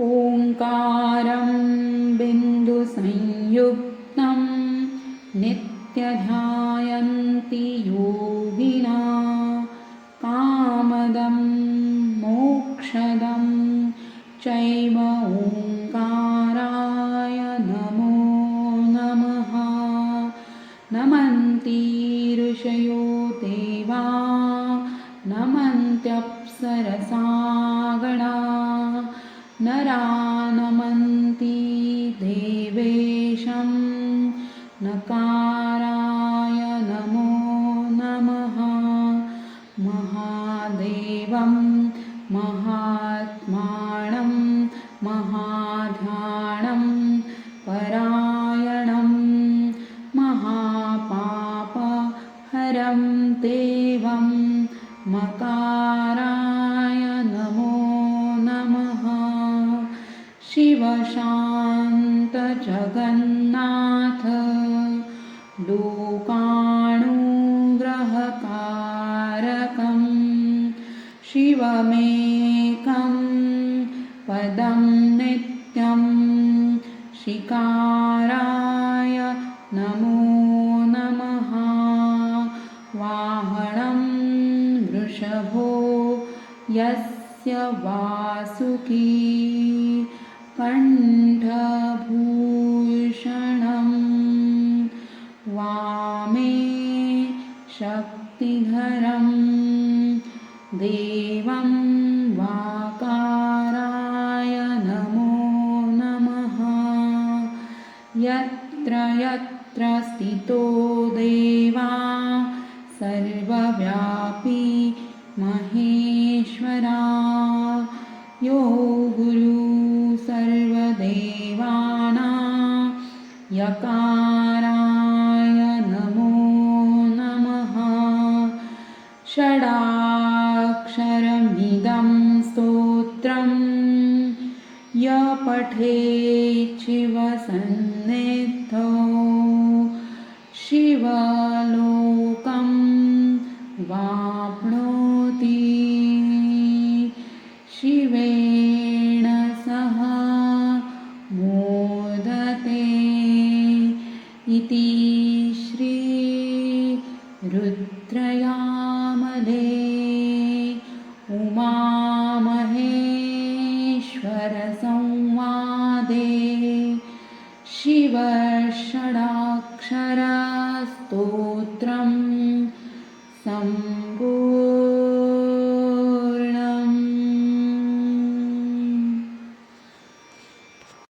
ओङ्कारं बिन्दुसंयुक्तं नित्यध्यायन्ति योगिना कामदं मोक्षदं चैव ओङ्काराय नमो नमः। नमन्ति ऋषयो देवा। नमन्त्यप्सरसागणा नरा नमन्ति देवेशं नकाराय नमो। नमः महादेवं महात्मानं महाध्यानं परायणं महापापहरं देवं मकाराय शिवशान्तजगन्नाथ लोकाणुग्रहकारकं शिवमेकं पदं नित्यं शिकाराय नमो नमः। वाहनं वृषभो यस्य वासुकी वामे शक्तिधरं देवं वाकाराय नमो नमः। यत्र यत्र स्थितो देवा सर्वव्यापी महेश्वरा। यो गुरु सर्वदेवानां यकाराय षडाक्षरमिदं स्तोत्रं। य पठेत् शिवसन्निधौ शिवलोकं वाप्नोति। शिवेण सह मोदते। इति उमा उमामहेश्वरसंवादे शिव